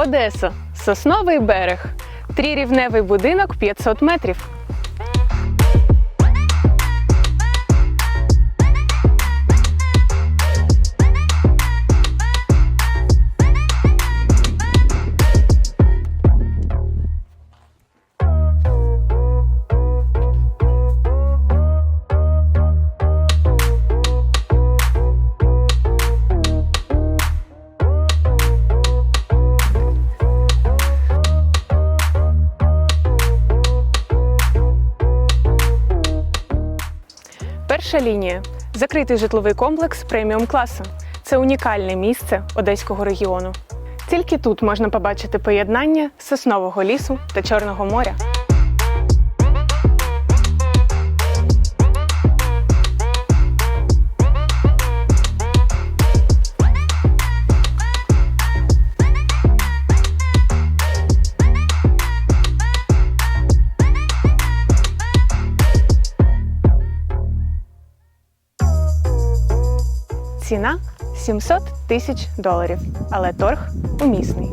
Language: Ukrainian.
Одеса. Сосновий берег. Трірівневий будинок 500 метрів. Перша лінія закритий житловий комплекс преміум класу. Це унікальне місце одеського регіону. Тільки тут можна побачити поєднання соснового лісу та Чорного моря. Ціна 700 тисяч доларів, але торг умісний.